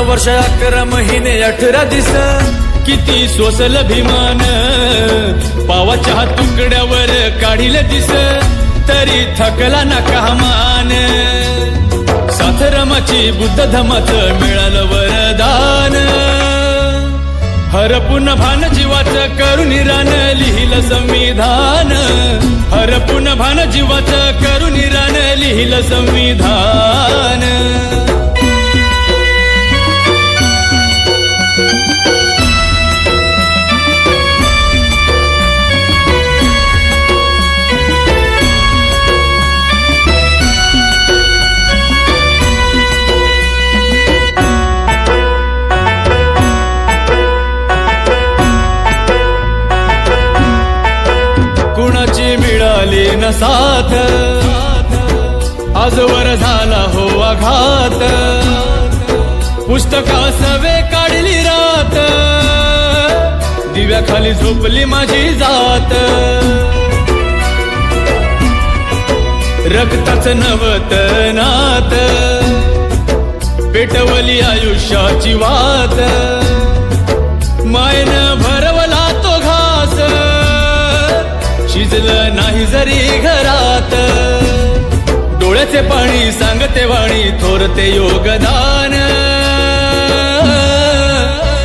वर्ष अकरा महिने अठरा दिस. किती सोसल भीमान पावाच्या तुकड्यावर काढील दिस. तरी थकला ना कामान साथरमाची बुद्ध धमाच मिळालं वरदान. हरपुन भान जीवाचं करून रान लिहिलं संविधान. हरपुन भान जीवाचं करून रान लिहिलं संविधान. कोणाची मिळाली न साथ? आजवर झाला हो आघात. पुस्तका सवे काढली रात. दिव्याखाली झोपली माझी जात. रक्ताच नवत नात. पेटवली आयुष्याची वात. शिजलं नाही जरी घरात. डोळ्याचे पाणी सांगते वाणी थोरते योगदान.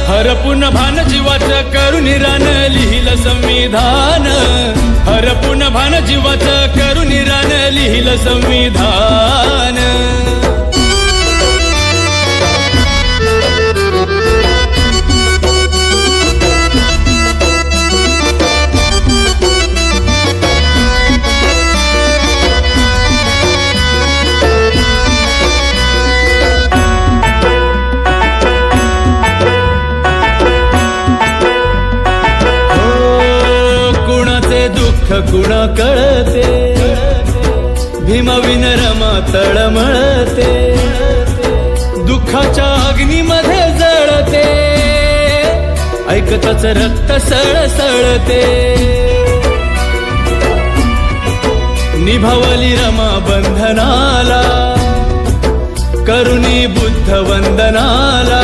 हरपून भान जीवाच करून रान लिहिलं संविधान. हरपून भान जीवाच करून रान लिहिलं संविधान. दुःख कुणा कळते. भीमविन रमा तळमळते दुःखाच्या अग्नीमध्ये जळते. ऐकताच रक्त सळसळते निभावली रमा बंधनाला. करुणी बुद्ध वंदनाला.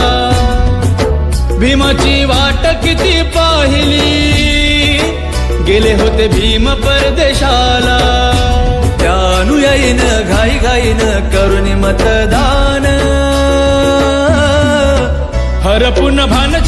भीमाची वाट किती पाहिली. गेले होते भीम परदेशाला. त्या अनुयायीनं घाई घाईन करुणी मतदान. हरपूर्ण भान